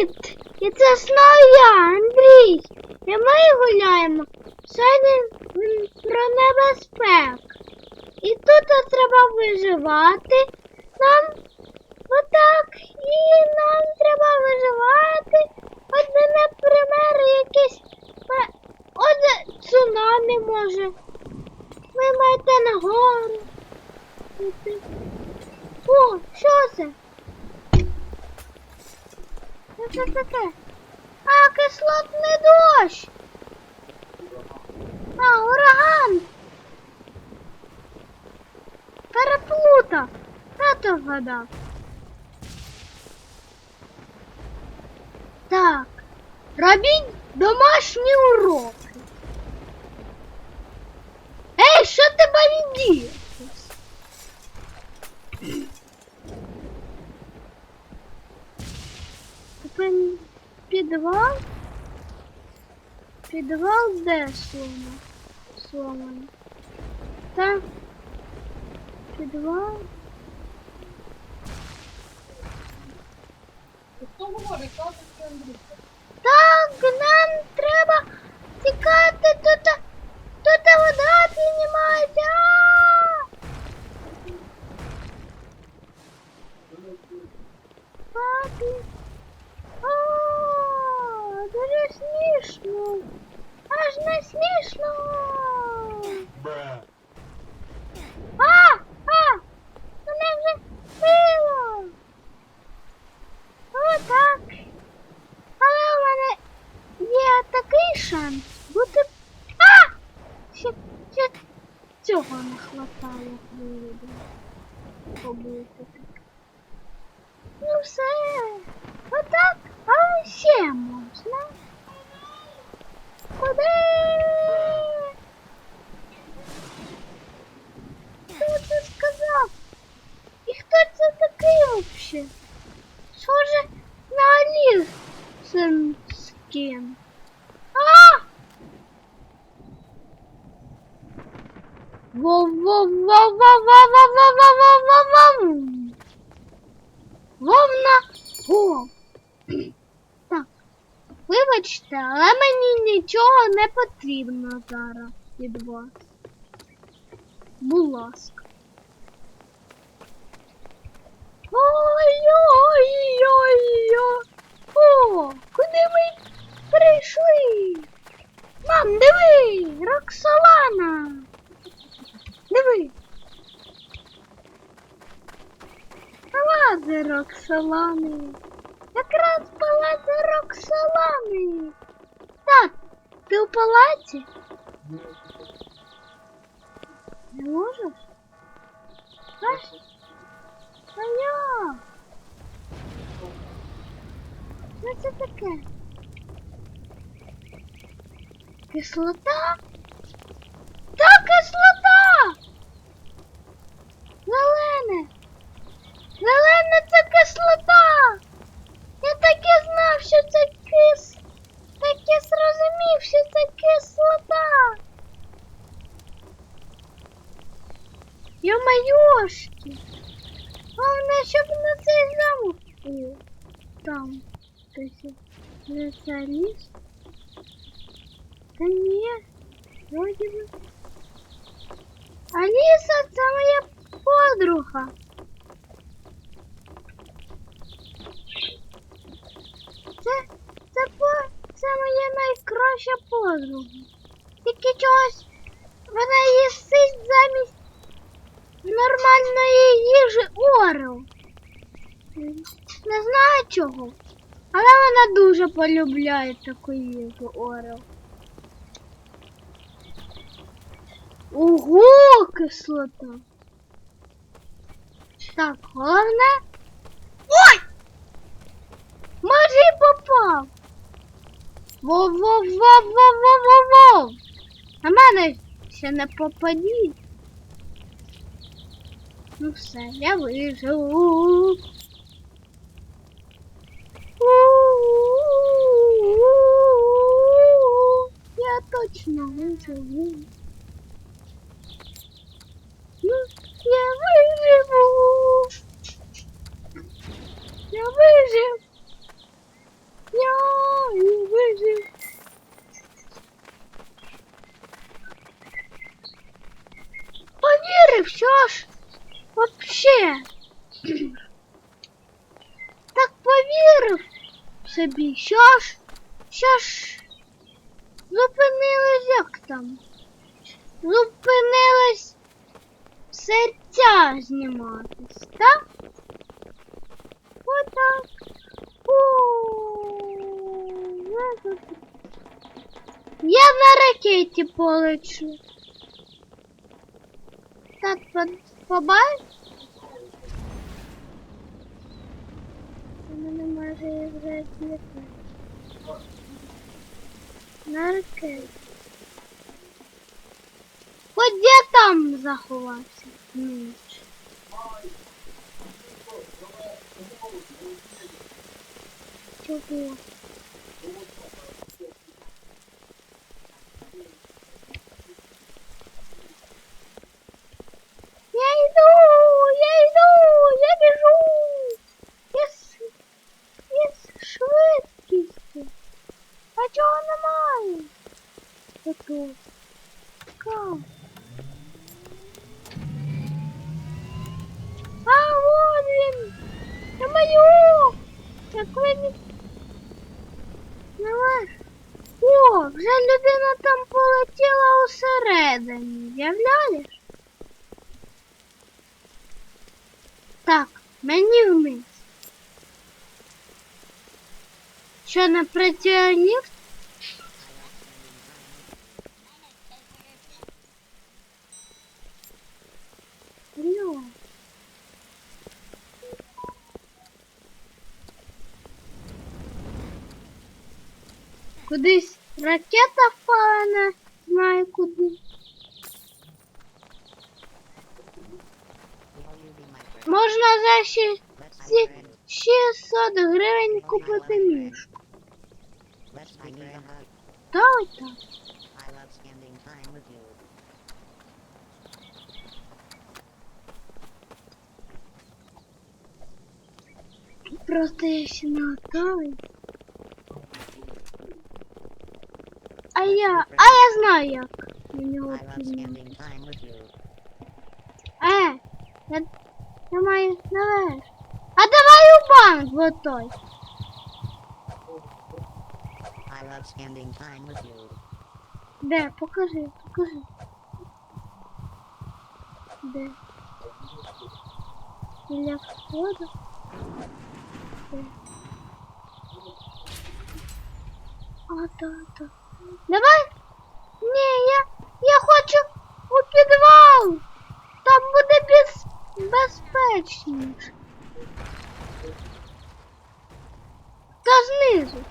Привіт! І це знову я, Андрій. І ми гуляємо сьогодні про небезпеку. І тут треба виживати. Нам отак. І нам треба виживати. От, наприклад, якесь е, от цунамі може. Ви маєте нагору. О, що це? Що це таке? А, кислотний дощ. А, ураган. Переплутав. Тато вгадав. Так. Робіть домашній уроки. підвал де сломан? Сломан. Так. Підвал. Хто говорить, Андрій? Так, нам треба тікати тут. цього не хватає виводу. Побути так. Ну все. Отак, а ще можна. Куди? Хто це сказав? І хто це такий взагалі? Схоже на Оліг з Вовна го. Так. Вибачте, але мені нічого не потрібно зараз від вас. Будь ласка. Ой-ой-ой-ой. Роксолани. Якраз палази Роксолани. Так, ти у палаці? Не можеш? Знаєш? А я. Що це таке? Кислота? Йо-майошки! Головне, щоб на цей замок. О, там хтось не заліз. Та ні, вроді би. Аліса, це моя подруга. Це, це, це моя найкраща подруга. Тільки чогось вона їстить замість їжі Не знаю чого. Але вона дуже полюбляє таку їжу Орео. Ого, кислота. Так, головне. Ой! Може і попав. Вов-вов-вов-вов-вов-вов-вов. На мене ще не попадіть. Ну все, я виживу. Я точно виживу. Ну, я виживу. Я вижив. Я і вижив. Повірив, що ж? Вообще. Так повірив собі, що ж? Що ж? Зупинились як там? Зупинились серця зніматись, так? Я на ракеті полечу. Так, по- мене може вже діти. На ракеті. Хоч я там заховався. Ніч. Чого? Я иду, я иду, я бежу. Я с, я з швидкістю. А чого немає? Отут. Как? А, вон він! Це мою! Не... Давай. О, вже людина там полетіла усередині. Являєш? Так, мені вниз. Що не працює ліфт? Кудись ракета впала, не знаю куди. Можна за ще сі- 600 гривень купити мішку. Давай так. Просто я ще не готовий. А я, а я знаю як на нього I love підняти. spending time with you. Е, я, я маю наверх. А давай у банк вот той. Де? Покажи, покажи. Де? Біля входу. Де? А, так, так. Давай. Ні, я, я хочу у підвал. Там буде без, безпечніше. Та знизу.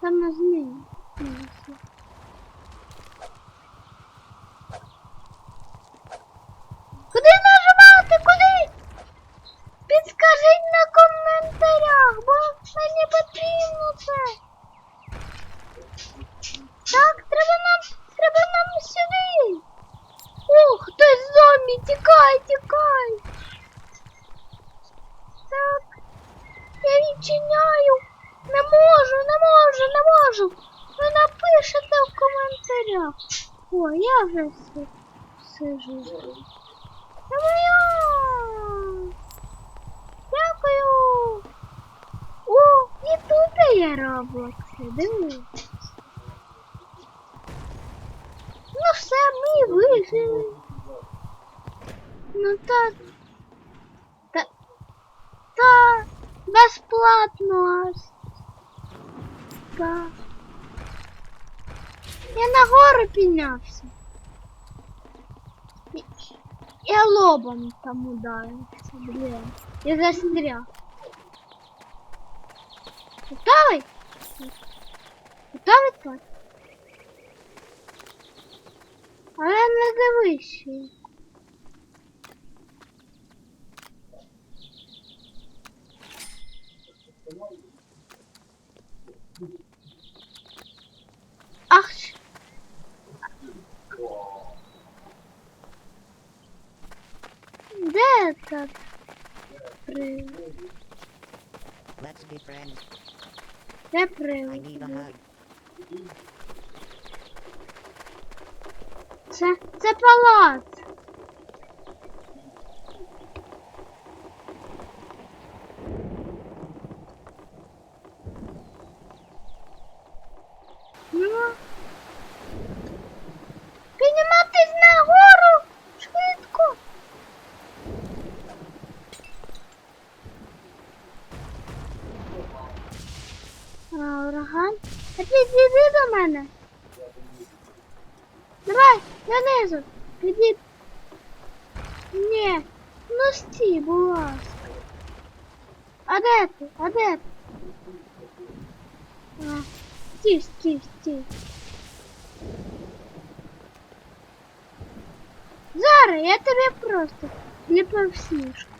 Там на знизу. знизу. Куди нажимати? Куди? Підскажіть на коментарях, бо мені потрібно це. Так, треба нам, треба нам сюди. О, хтось зомбі, тікай, тікай. Так, я відчиняю. Не можу, не можу, не можу. Ви напишете в коментарях. О, я вже си- сижу. Моя. Дякую. О, і тут є Роблокси, дивись. Ну все, ми вижили. Ну та, та, та аж. Так. Я на гору піднявся. Я лобом там ударився, блін. Я застряг. Готовий? Готовий так? Але не дивись ще. Ах. щ- Де так? При... Let's be friends. Це I need a hug. Це, це палац. Давай, донизу. Піди. Ні. Ну стій, будь ласка. А де ти? А де ти? А, стій, стій, стій. Зараз я тебе просто ліпив в сніжку.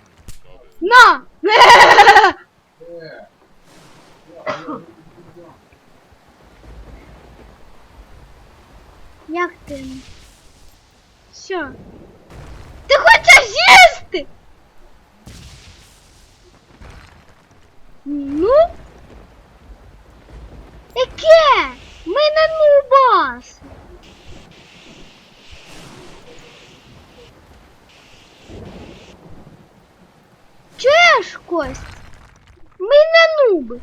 На! Як ти? Що? Ти хочеш їсти? Ну? Яке? Ми не нубас. Чуєш, Кость? Ми не нуби.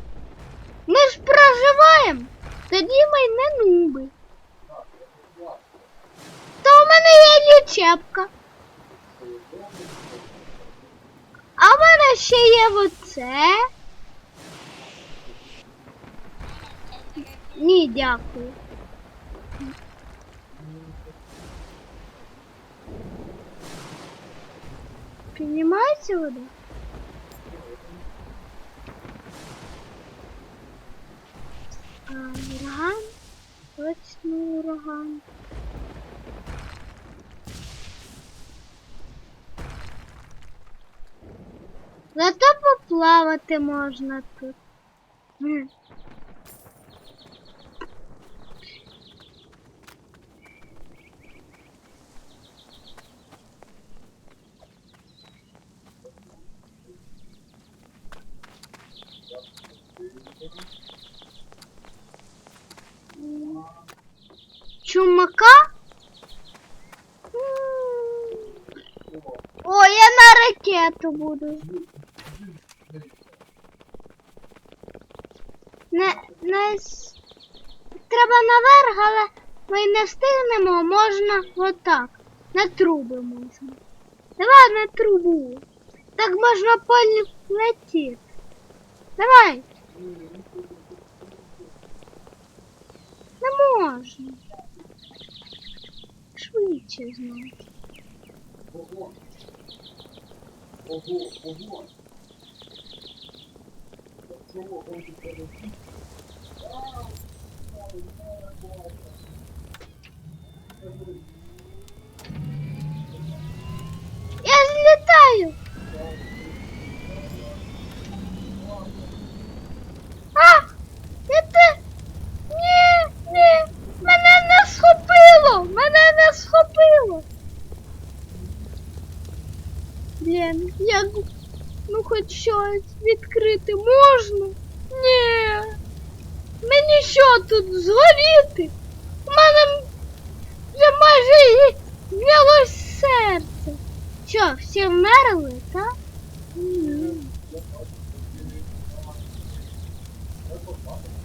Ми ж проживаємо. Тоді ми не нуби. Мене є лічепка. А в мене ще є оце. Ні, дякую. Піднімається вода? А, ураган? Точно ураган. Зато поплавати можна тут. Чумака? О, я на ракету буду. Не, треба наверх, але ми не встигнемо, можна отак. На труби можна. Давай на трубу. Так можна полетіти. Давай. Не можна. Швидше знаю. Ого. Ого, ого. Чого? Я злітаю. А! Это... Ні, ні, мене не схопило, мене не схопило. Блін, як ну хоч щось відкрити можна? Тут згоріти? У мене вже майже і знялось серце. Що, всі вмерли, так?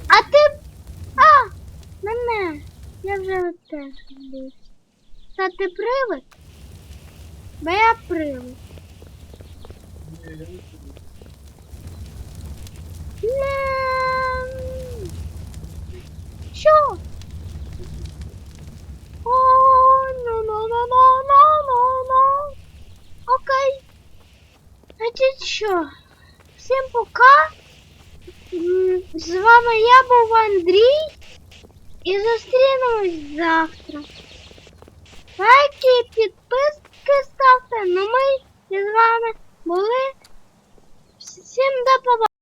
А ти. А! Мене. Я вже теж був. Та ти привид? Бо я привид. Лям. Що? О, ну ну ну ну ну ну ну. Окей. Значить що? Всім пока. З вами я був Андрій. І зустрінемось завтра. Лайки, підписки ставте. Ну ми з вами були. Всім до побачення.